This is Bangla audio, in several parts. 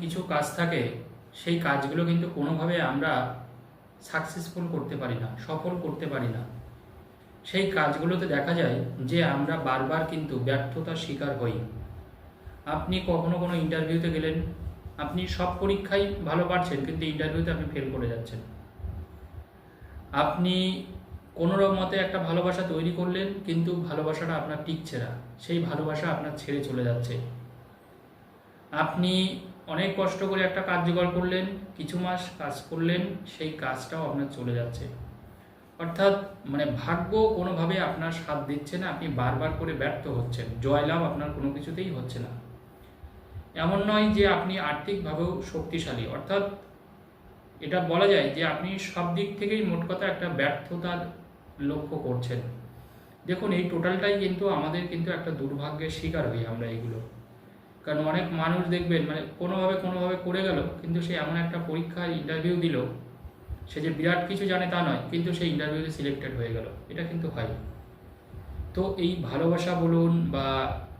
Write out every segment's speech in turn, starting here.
কিছু কাজ থাকে, সেই কাজগুলো কিন্তু কোনোভাবে আমরা সাকসেসফুল করতে পারি না, সফল করতে পারি না। সেই কাজগুলোতে দেখা যায় যে আমরা বারবার কিন্তু ব্যর্থতার শিকার হই। আপনি কখনো কোনো ইন্টারভিউতে গেলেন? আপনি সব পরীক্ষায় ভালো পারছেন, কিন্তু ইন্টারভিউতে আপনি ফেল করে যাচ্ছেন। আপনি কোনো মতে একটা ভালোবাসা তৈরি করলেন, কিন্তু ভালোবাসাটা আপনার টিকছে না। সেই ভালোবাসা আপনার ছেড়ে চলে যাচ্ছে। আপনি অনেক কষ্ট করে একটা কার্যকর করলেন, কিছু মাস কাজ করলেন, সেই কাজটাও আপনার চলে যাচ্ছে। অর্থাৎ মানে ভাগ্য কোনোভাবে আপনার সাথ দিচ্ছে না, আপনি বারবার করে ব্যর্থ হচ্ছেন। জয়লাভ আপনার কোনো কিছুতেই হচ্ছে না। এমন নয় যে আপনি আর্থিকভাবেও শক্তিশালী। অর্থাৎ, এটা বলা যায় যে আপনি সব দিক থেকেই মোট কথা একটা ব্যর্থতার লক্ষ্য করছেন। দেখুন, এই টোটালটাই কিন্তু আমাদের কিন্তু একটা দুর্ভাগ্যের শিকার হই আমরা এইগুলো কারণ অনেক মানুষ দেখবেন মানে কোনোভাবে কোনোভাবে করে গেল, কিন্তু সে এমন একটা পরীক্ষায় ইন্টারভিউ দিল, সে যে বিরাট কিছু জানে তা নয়, কিন্তু সেই ইন্টারভিউতে সিলেক্টেড হয়ে গেল। এটা কিন্তু হয়। তো এই ভালোবাসা বলুন বা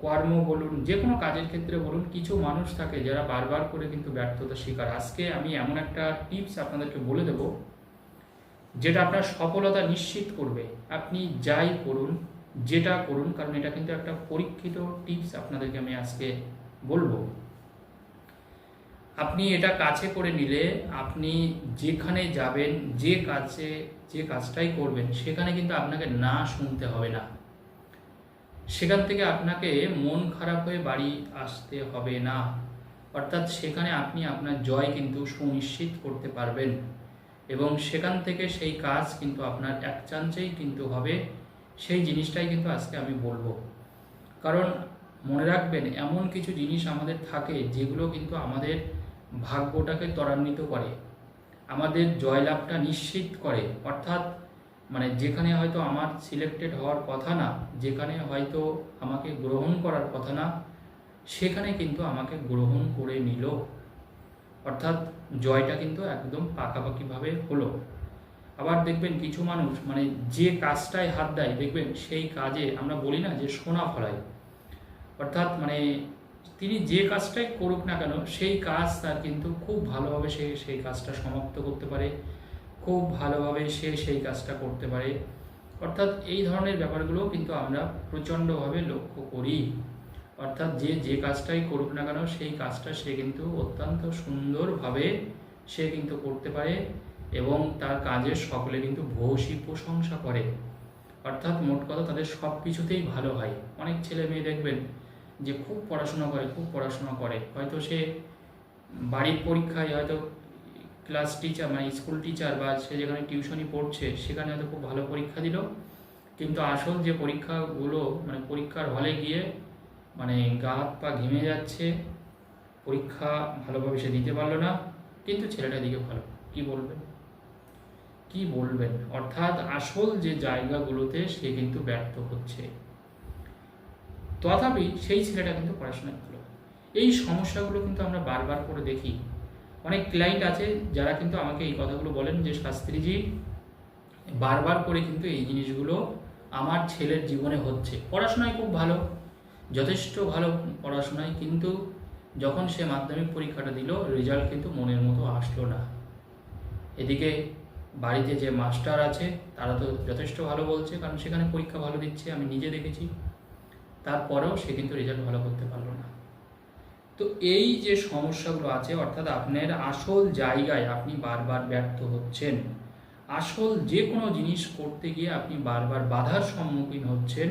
কর্ম বলুন, যে কোনো কাজের ক্ষেত্রে বলুন, কিছু মানুষ থাকে যারা বারবার করে কিন্তু ব্যর্থতার শিকার। আজকে আমি এমন একটা টিপস আপনাদেরকে বলে দেব, যেটা আপনার সফলতা নিশ্চিত করবে। আপনি যাই করুন, যেটা করুন, কারণ এটা কিন্তু একটা পরীক্ষিত টিপস আপনাদেরকে আমি আজকে বলব। আপনি এটা কাছে করে নিলে আপনি যেখানে যাবেন, যে কাজে, যে কাজটাই করবেন, সেখানে কিন্তু আপনাকে না শুনতে হবে না। সেখান থেকে আপনাকে মন খারাপ হয়ে বাড়ি আসতে হবে না। অর্থাৎ সেখানে আপনি আপনার জয় কিন্তু সুনিশ্চিত করতে পারবেন এবং সেখান থেকে সেই কাজ কিন্তু আপনার এক চান্সেই কিন্তু হবে। সেই জিনিসটাই কিন্তু আজকে আমি বলব। কারণ মনে রাখবেন, এমন কিছু জিনিস আমাদের থাকে যেগুলো কিন্তু আমাদের ভাগ্যটাকে ত্বরান্বিত করে, আমাদের জয়লাভটা নিশ্চিত করে। অর্থাৎ মানে যেখানে হয়তো আমার সিলেক্টেড হওয়ার কথা না, যেখানে হয়তো আমাকে গ্রহণ করার কথা না, সেখানে কিন্তু আমাকে গ্রহণ করে নিল। অর্থাৎ জয়টা কিন্তু একদম পাকাপাকিভাবে হলো। আবার দেখবেন কিছু মানুষ মানে যে কাজটায় হাত দেয়, দেখবেন সেই কাজে আমরা বলি না যে সোনা ফলায়। অর্থাৎ মানে তিনি যে কাজটাই করুক না কেন, সেই কাজ তার কিন্তু খুব ভালোভাবে সে সেই কাজটা সমাপ্ত করতে পারে, খুব ভালোভাবে সে সেই কাজটা করতে পারে। অর্থাৎ এই ধরনের ব্যাপারগুলো কিন্তু আমরা প্রচণ্ডভাবে লক্ষ্য করি। অর্থাৎ যে যে কাজটাই করুক না কেন, সেই কাজটা সে কিন্তু অত্যন্ত সুন্দরভাবে সে কিন্তু করতে পারে এবং তার কাজের সকলে কিন্তু ভূয়সী প্রশংসা করে। অর্থাৎ মোট কথা তাদের সব কিছুতেই ভালো হয়। অনেক ছেলে মেয়ে দেখবেন যে খুব পড়াশোনা করে, খুব পড়াশোনা করে। হয়তো সে বাড়ির পরীক্ষায় হয়তো ক্লাস টিচার মানে স্কুল টিচার বা সে যেখানে টিউশনি পড়ছে, সেখানে হয়তো খুব ভালো পরীক্ষা দিল। কিন্তু আসল যে পরীক্ষাগুলো মানে পরীক্ষার হলে গিয়ে মানে গা হাত পা ঘেমে যাচ্ছে, পরীক্ষা ভালোভাবে সে দিতে পারল না, কিন্তু ছেলেটা দিকে ভালো। কি বলবেন? কি বলবেন? অর্থাৎ আসল যে জায়গাগুলোতে সে কিন্তু ব্যর্থ হচ্ছে। তথাপি সেই ছেলেটা কিন্তু পড়াশোনায় ভালো এই সমস্যাগুলো কিন্তু আমরা বারবার করে দেখি। অনেক ক্লায়েন্ট আছে যারা কিন্তু আমাকে এই কথাগুলো বলেন যে, শাস্ত্রীজি, বারবার করে কিন্তু এই জিনিসগুলো আমার ছেলের জীবনে হচ্ছে। পড়াশোনায় খুব ভালো, যথেষ্ট ভালো পড়াশোনায়, কিন্তু যখন সে মাধ্যমিক পরীক্ষাটা দিল রেজাল্ট কিন্তু মনের মতো আসলো না। এদিকে বাড়িতে যে মাস্টার আছে, তারা তো যথেষ্ট ভালো বলছে, কারণ সেখানে পরীক্ষা ভালো দিচ্ছে, আমি নিজে দেখেছি। তারপরেও সে কিন্তু রেজাল্ট ভালো করতে পারল না। তো এই যে সমস্যাগুলো আছে, অর্থাৎ আপনার আসল জায়গায় আপনি বারবার ব্যর্থ হচ্ছেন, আসল যে কোনো জিনিস করতে গিয়ে আপনি বারবার বাধার সম্মুখীন হচ্ছেন,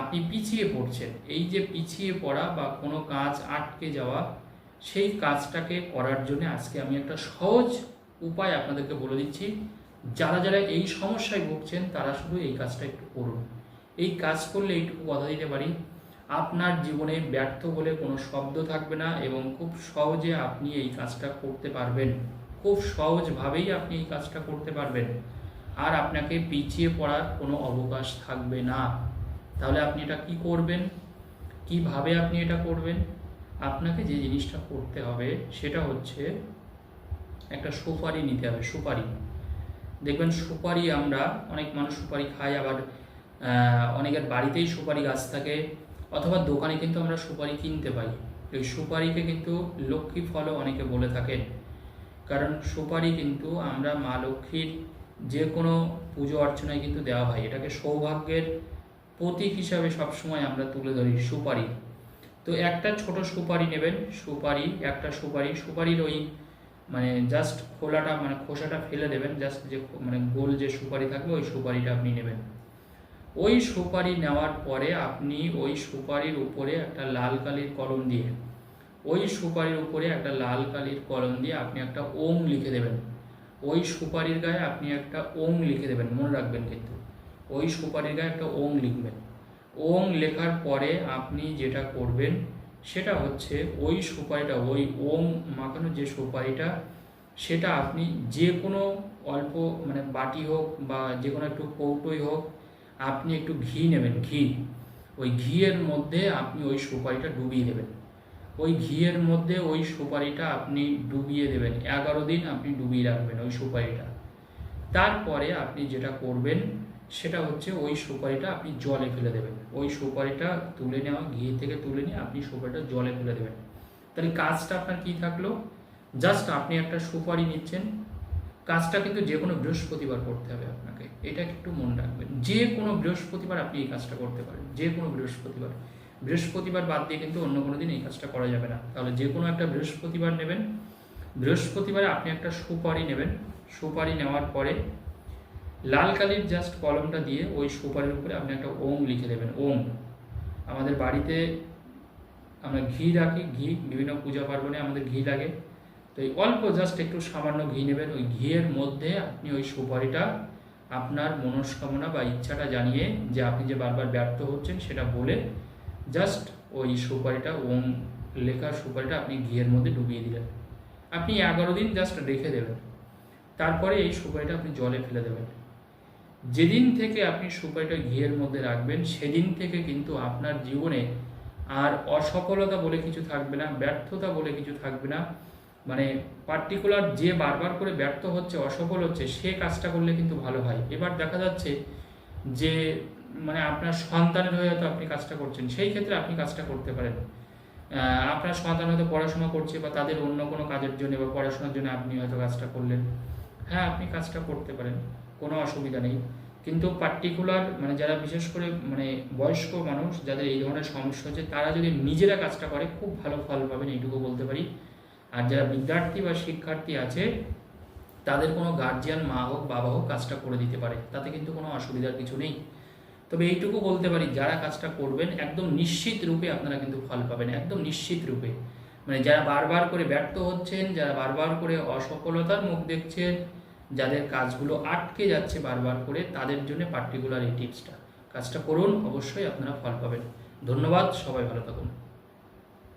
আপনি পিছিয়ে পড়ছেন। এই যে পিছিয়ে পড়া বা কোনো কাজ আটকে যাওয়া, সেই কাজটাকে করার জন্য আজকে আমি একটা সহজ উপায় আপনাদেরকে বলে দিচ্ছি। যারা যারা এই সমস্যায় ভুগছেন, তারা শুধু এই কাজটা একটু করুন। এই কাজ করলে এইটুকু কথা দিতে পারি। আপনার জীবনে ব্যর্থ বলে কোনো শব্দ থাকবে না এবং খুব সহজে আপনি এই কাজটা করতে পারবেন। খুব সহজভাবেই আপনি এই কাজটা করতে পারবেন। আর আপনাকে পিছিয়ে পড়ার কোনো অবকাশ থাকবে না। তাহলে আপনি এটা কি করবেন? কীভাবে আপনি এটা করবেন? আপনাকে যে জিনিসটা করতে হবে সেটা হচ্ছে একটা সুপারি নিতে হবে, সুপারি। দেখবেন সুপারি আমরা অনেক মানুষ সুপারি খাই, আবার অনেকের বাড়িতেই সুপারি গাছ থাকে, অথবা দোকানে কিন্তু আমরা সুপারি কিনতে পাই। এই সুপারিকে কিন্তু লক্ষ্মী ফলও অনেকে বলে থাকেন। কারণ সুপারি কিন্তু আমরা মা লক্ষ্মীর যে কোনো পুজো অর্চনায় কিন্তু দেওয়া হয়। এটাকে সৌভাগ্যের প্রতীক হিসাবে সবসময় আমরা তুলে ধরি, সুপারি। তো একটা ছোট সুপারি নেবেন, সুপারি, একটা সুপারি, সুপারির ওই মানে জাস্ট খোলাটা মানে খোসাটা ফেলে দেবেন জাস্ট যে মানে গোল যে সুপারি থাকবে, ওই সুপারিটা আপনি নেবেন। ওই সুপারি নেওয়ার পরে আপনি ওই সুপারির উপরে একটা লাল কালির কলম দিয়ে, ওই সুপারির উপরে একটা লাল কালির কলম দিয়ে আপনি একটা ওম লিখে দেবেন। ওই সুপারির গায়ে আপনি একটা ওম লিখে দেবেন, মনে রাখবেন কিন্তু। ওই সুপারির গায়ে একটা ওম লিখবেন। ওম লেখার পরে আপনি যেটা করবেন, সেটা হচ্ছে ওই সুপারিটা, ওই ওম মাখানো যে সুপারিটা, সেটা আপনি যে কোনো অল্প মানে বাটি হোক বা যে কোনো একটু কৌটোই হোক আপনি একটু ঘি নেবেন, ঘি। ওই ঘিয়ের মধ্যে আপনি ওই সুপারিটা ডুবিয়ে দেবেন। ওই ঘিয়ের মধ্যে ওই সুপারিটা আপনি ডুবিয়ে দেবেন। এগারো দিন আপনি ডুবিয়ে রাখবেন ওই সুপারিটা। তারপরে আপনি যেটা করবেন, সেটা হচ্ছে ওই সুপারিটা আপনি জলে ফেলে দেবেন। ওই সুপারিটা তুলে নেওয়া, ঘি থেকে তুলে নিয়ে আপনি সুপারিটা জলে ফেলে দেবেন। তাহলে কাজটা আপনার কি থাকল? জাস্ট আপনি একটা সুপারি নিচ্ছেন কাজটা কিন্তু যে কোনো বৃহস্পতিবার করতে হবে আপনাকে। এটা একটু মনে রাখবেন। যে কোনো বৃহস্পতিবার আপনি এই কাজটা করতে পারেন। যে কোনো বৃহস্পতিবার। বৃহস্পতিবার বাদ দিয়ে কিন্তু অন্য কোনো দিন এই কাজটা করা যাবে না। তাহলে যে কোনো একটা বৃহস্পতিবার নেবেন। বৃহস্পতিবারে আপনি একটা সুপারি নেবেন। সুপারি নেওয়ার পরে লাল কালির জাস্ট কলমটা দিয়ে ওই সুপারির উপরে আপনি একটা ওম লিখে দেবেন। ওম। আমাদের বাড়িতে আমরা ঘি রাখি। ঘি বিভিন্ন পূজা পার্বণে আমাদের ঘি লাগে। তো এই অল্প জাস্ট একটু সামান্য ঘি নেবেন। ওই ঘিয়ের মধ্যে আপনি ওই সুপারিটা আপনার মনস্কামনা বা ইচ্ছাটা জানিয়ে যে আপনি যে বারবার ব্যর্থ হচ্ছেন সেটা বলে জাস্ট ওই সুপারিটা, ওম লেখা সুপারিটা আপনি ঘিয়ের মধ্যে ডুবিয়ে দিলেন। আপনি এগারো দিন জাস্ট রেখে দেবেন। তারপরে এই সুপারিটা আপনি জলে ফেলে দেবেন। যেদিন থেকে আপনি সুপারিটা ঘিয়ের মধ্যে রাখবেন, সেদিন থেকে কিন্তু আপনার জীবনে আর অসফলতা বলে কিছু থাকবে না, ব্যর্থতা বলে কিছু থাকবে না। মানে পার্টিকুলার যে বারবার করে ব্যর্থ হচ্ছে, অসফল হচ্ছে, সে কাজটা করলে কিন্তু ভালো হয়। এবার দেখা যাচ্ছে যে মানে আপনার সন্তানের হয়ে হয়তো আপনি কাজটা করছেন, সেই ক্ষেত্রে আপনি কাজটা করতে পারেন। আপনার সন্তান হয়তো পড়াশোনা করছে বা তাদের অন্য কোনো কাজের জন্য বা পড়াশোনার জন্য আপনি হয়তো কাজটা করলেন। হ্যাঁ আপনি কাজটা করতে পারেন, কোনো অসুবিধা নেই। কিন্তু পার্টিকুলার মানে যারা বিশেষ করে মানে বয়স্ক মানুষ, যাদের এই ধরনের সমস্যা হচ্ছে, তারা যদি নিজেরা কাজটা করে, খুব ভালো ফল পাবেন, এইটুকু বলতে পারি। আর যারা বিদ্যার্থী বা শিক্ষার্থী আছে, তাদের কোনো গার্জিয়ান মা হোক, বাবা হোক কাজটা করে দিতে পারে। তাতে কিন্তু কোনো অসুবিধার কিছু নেই। তবে এইটুকু বলতে পারি, যারা কাজটা করবেন, একদম নিশ্চিত রূপে আপনারা কিন্তু ফল পাবেন, একদম নিশ্চিত রূপে। মানে যারা বারবার করে ব্যর্থ হচ্ছেন, যারা বারবার করে অসফলতার মুখ দেখছেন, যাদের কাজগুলো আটকে যাচ্ছে বারবার করে, তাদের জন্য পার্টিকুলার এই টিপসটা কাজটা করুন, অবশ্যই আপনারা ফল পাবেন। ধন্যবাদ, সবাই ভালো থাকুন।